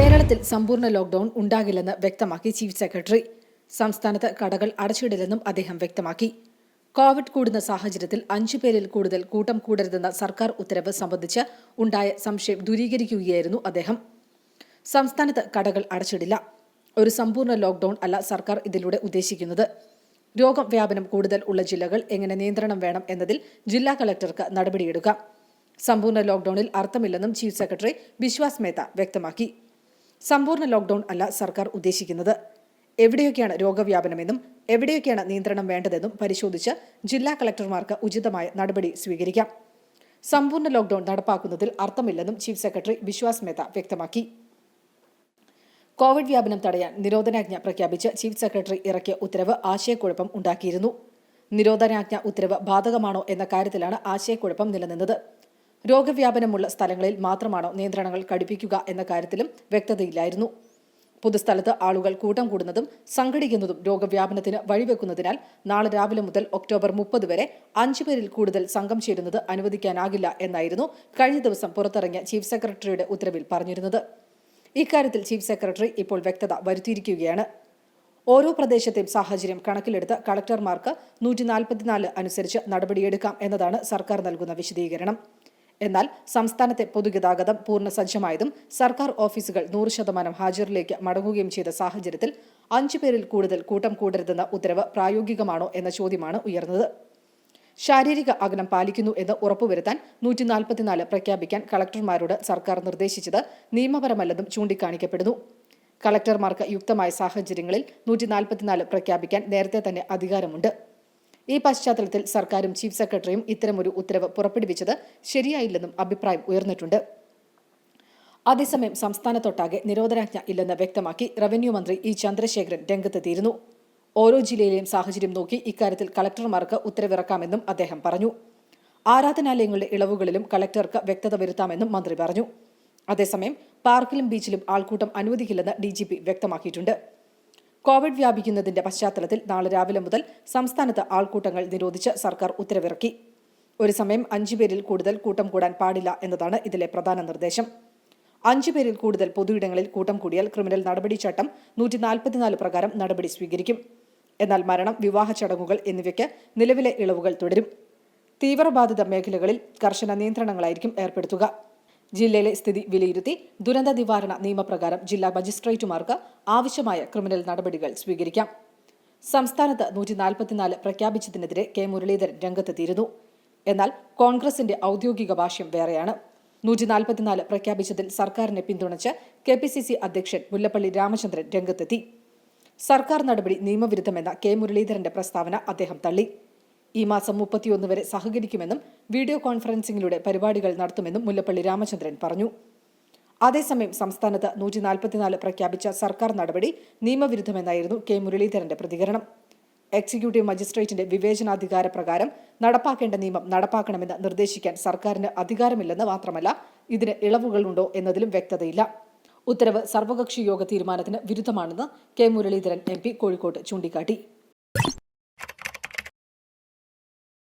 കേരളത്തിൽ സമ്പൂർണ ലോക്ഡൌൺ ഉണ്ടാകില്ലെന്ന് വ്യക്തമാക്കി ചീഫ് സെക്രട്ടറി. സംസ്ഥാനത്ത് കടകൾ അടച്ചിടില്ലെന്നും അദ്ദേഹം വ്യക്തമാക്കി. കോവിഡ് കൂടുന്ന സാഹചര്യത്തിൽ അഞ്ചു പേരിൽ കൂടുതൽ കൂട്ടം കൂടരുതെന്ന സർക്കാർ ഉത്തരവ് സംബന്ധിച്ച് ഉണ്ടായ സംശയം ദൂരീകരിക്കുകയായിരുന്നു അദ്ദേഹം. സംസ്ഥാനത്ത് കടകൾ അടച്ചിടില്ല. ഒരു സമ്പൂർണ ലോക്ഡൌൺ അല്ല സർക്കാർ ഇതിലൂടെ ഉദ്ദേശിക്കുന്നത്. രോഗം വ്യാപനം കൂടുതൽ ഉള്ള ജില്ലകൾ എങ്ങനെ നിയന്ത്രണം വേണം എന്നതിൽ ജില്ലാ കളക്ടർക്ക് നടപടിയെടുക്കാം. സമ്പൂർണ ലോക്ഡൌണിൽ അർത്ഥമില്ലെന്നും ചീഫ് സെക്രട്ടറി ബിശ്വാസ് മേത്ത വ്യക്തമാക്കി. സമ്പൂർണ ലോക്ക്ഡൗൺ അല്ല സർക്കാർ ഉദ്ദേശിക്കുന്നത്. എവിടെയൊക്കെയാണ് രോഗവ്യാപനമെന്നും എവിടെയൊക്കെയാണ് നിയന്ത്രണം വേണ്ടതെന്നും പരിശോധിച്ച് ജില്ലാ കളക്ടർമാർക്ക് ഉചിതമായ നടപടി സ്വീകരിക്കാം. സമ്പൂർണ ലോക്ഡൌൺ നടപ്പാക്കുന്നതിൽ അർത്ഥമില്ലെന്നും ചീഫ് സെക്രട്ടറി വിശ്വാസ് മേത്ത വ്യക്തമാക്കി. കോവിഡ് വ്യാപനം തടയാൻ നിരോധനാജ്ഞ പ്രഖ്യാപിച്ച് ചീഫ് സെക്രട്ടറി ഇറക്കിയ ഉത്തരവ് ആശയക്കുഴപ്പം ഉണ്ടാക്കിയിരുന്നു. നിരോധനാജ്ഞ ഉത്തരവ് ബാധകമാണോ എന്ന കാര്യത്തിലാണ് ആശയക്കുഴപ്പം നിലനിന്നത്. രോഗവ്യാപനമുള്ള സ്ഥലങ്ങളിൽ മാത്രമാണോ നിയന്ത്രണങ്ങൾ കടുപ്പിക്കുക എന്ന കാര്യത്തിലും വ്യക്തതയില്ലായിരുന്നു. പൊതുസ്ഥലത്ത് ആളുകൾ കൂട്ടം കൂടുന്നതും സംഘടിക്കുന്നതും രോഗവ്യാപനത്തിന് വഴിവെക്കുന്നതിനാൽ നാളെ രാവിലെ മുതൽ ഒക്ടോബർ മുപ്പത് വരെ അഞ്ചു പേരിൽ കൂടുതൽ സംഘം ചേരുന്നത് അനുവദിക്കാനാകില്ല എന്നായിരുന്നു കഴിഞ്ഞ ദിവസം പുറത്തിറങ്ങിയ ചീഫ് സെക്രട്ടറിയുടെ ഉത്തരവിൽ പറഞ്ഞിരുന്നത്. ഇക്കാര്യത്തിൽ ചീഫ് സെക്രട്ടറി ഇപ്പോൾ വ്യക്തത വരുത്തിയിരിക്കുകയാണ്. ഓരോ പ്രദേശത്തെയും സാഹചര്യം കണക്കിലെടുത്ത് കളക്ടർമാർക്ക് നൂറ്റി അനുസരിച്ച് നടപടിയെടുക്കാം എന്നതാണ് സർക്കാർ നൽകുന്ന വിശദീകരണം. എന്നാൽ സംസ്ഥാനത്തെ പൊതുഗതാഗതം പൂർണ സജ്ജമായതും സർക്കാർ ഓഫീസുകൾ നൂറ് ശതമാനം ഹാജറിലേക്ക് മടങ്ങുകയും ചെയ്ത സാഹചര്യത്തിൽ അഞ്ചു പേരിൽ കൂടുതൽ കൂട്ടം കൂടരുതെന്ന ഉത്തരവ് പ്രായോഗികമാണോ എന്ന ചോദ്യമാണ് ഉയർന്നത്. ശാരീരിക അകലം പാലിക്കുന്നു എന്ന് ഉറപ്പുവരുത്താൻ നൂറ്റി നാൽപ്പത്തിനാല് പ്രഖ്യാപിക്കാൻ കളക്ടർമാരോട് സർക്കാർ നിർദ്ദേശിച്ചത് നിയമപരമല്ലെന്നും ചൂണ്ടിക്കാണിക്കപ്പെടുന്നു. കളക്ടർമാർക്ക് യുക്തമായ സാഹചര്യങ്ങളിൽ നൂറ്റി നാൽപ്പത്തിനാല് പ്രഖ്യാപിക്കാൻ നേരത്തെ തന്നെ അധികാരമുണ്ട്. ഈ പശ്ചാത്തലത്തിൽ സർക്കാരും ചീഫ് സെക്രട്ടറിയും ഇത്തരമൊരു ഉത്തരവ് പുറപ്പെടുവിച്ചത് ശരിയായില്ലെന്നും അഭിപ്രായം ഉയർന്നിട്ടുണ്ട്. അതേസമയം സംസ്ഥാനത്തൊട്ടാകെ നിരോധനാജ്ഞ ഇല്ലെന്ന് വ്യക്തമാക്കി റവന്യൂ മന്ത്രി ഇ ചന്ദ്രശേഖരൻ രംഗത്തെത്തിയിരുന്നു. ഓരോ ജില്ലയിലെയും സാഹചര്യം നോക്കി ഇക്കാര്യത്തിൽ കളക്ടർമാർക്ക് ഉത്തരവിറക്കാമെന്നും അദ്ദേഹം പറഞ്ഞു. ആരാധനാലയങ്ങളുടെ ഇളവുകളിലും കളക്ടർക്ക് വ്യക്തത വരുത്താമെന്നും മന്ത്രി പറഞ്ഞു. അതേസമയം പാർക്കിലും ബീച്ചിലും ആൾക്കൂട്ടം അനുവദിക്കില്ലെന്ന് ഡി വ്യക്തമാക്കിയിട്ടുണ്ട്. കോവിഡ് വ്യാപിക്കുന്നതിന്റെ പശ്ചാത്തലത്തിൽ നാളെ രാവിലെ മുതൽ സംസ്ഥാനത്ത് ആൾക്കൂട്ടങ്ങൾ നിരോധിച്ച് സർക്കാർ ഉത്തരവിറക്കി. ഒരു സമയം അഞ്ചു പേരിൽ കൂടുതൽ കൂട്ടം കൂടാൻ പാടില്ല എന്നതാണ് ഇതിലെ പ്രധാന നിർദ്ദേശം. അഞ്ചു പേരിൽ കൂടുതൽ പൊതുയിടങ്ങളിൽ കൂട്ടം കൂടിയാൽ ക്രിമിനൽ നടപടി ചട്ടം നൂറ്റി നാൽപ്പത്തിനാല് പ്രകാരം നടപടി സ്വീകരിക്കും. എന്നാൽ മരണം വിവാഹ ചടങ്ങുകൾ എന്നിവയ്ക്ക് നിലവിലെ ഇളവുകൾ തുടരും. തീവ്രബാധിത മേഖലകളിൽ കർശന നിയന്ത്രണങ്ങളായിരിക്കും ഏർപ്പെടുത്തുക. ജില്ലയിലെ സ്ഥിതി വിലയിരുത്തി ദുരന്ത നിവാരണ നിയമപ്രകാരം ജില്ലാ മജിസ്ട്രേറ്റുമാർക്ക് ആവശ്യമായ ക്രിമിനൽ നടപടികൾ സ്വീകരിക്കാം. സംസ്ഥാനത്ത് നൂറ്റി നാൽപ്പത്തിനാല് പ്രഖ്യാപിച്ചതിനെതിരെ കെ. മുരളീധരൻ രംഗത്തെത്തിയിരുന്നു. എന്നാൽ കോൺഗ്രസിന്റെ ഔദ്യോഗിക ഭാഷ്യം വേറെയാണ്. നൂറ്റി നാൽപ്പത്തിനാല് പ്രഖ്യാപിച്ചതിൽ സർക്കാരിനെ പിന്തുണച്ച് കെ പി സി സി അധ്യക്ഷൻ മുല്ലപ്പള്ളി രാമചന്ദ്രൻ രംഗത്തെത്തി. സർക്കാർ നടപടി നിയമവിരുദ്ധമെന്ന കെ. മുരളീധരന്റെ പ്രസ്താവന അദ്ദേഹം തള്ളി. ഈ മാസം മുപ്പത്തിയൊന്ന് വരെ സഹകരിക്കുമെന്നും വീഡിയോ കോൺഫറൻസിംഗിലൂടെ പരിപാടികൾ നടത്തുമെന്നും മുല്ലപ്പള്ളി രാമചന്ദ്രൻ പറഞ്ഞു. അതേസമയം സംസ്ഥാനത്ത് നൂറ്റി നാൽപ്പത്തിനാല് പ്രഖ്യാപിച്ച സർക്കാർ നടപടി നിയമവിരുദ്ധമെന്നായിരുന്നു കെ മുരളീധരന്റെ പ്രതികരണം. എക്സിക്യൂട്ടീവ് മജിസ്ട്രേറ്റിന്റെ വിവേചനാധികാര പ്രകാരം നടപ്പാക്കേണ്ട നിയമം നടപ്പാക്കണമെന്ന് നിർദ്ദേശിക്കാൻ സർക്കാരിന് അധികാരമില്ലെന്ന് മാത്രമല്ല ഇതിന് ഇളവുകളുണ്ടോ എന്നതിലും വ്യക്തതയില്ല. ഉത്തരവ് സർവകക്ഷി യോഗ തീരുമാനത്തിന് വിരുദ്ധമാണെന്ന് കെ മുരളീധരൻ എം കോഴിക്കോട്ട് ചൂണ്ടിക്കാട്ടി.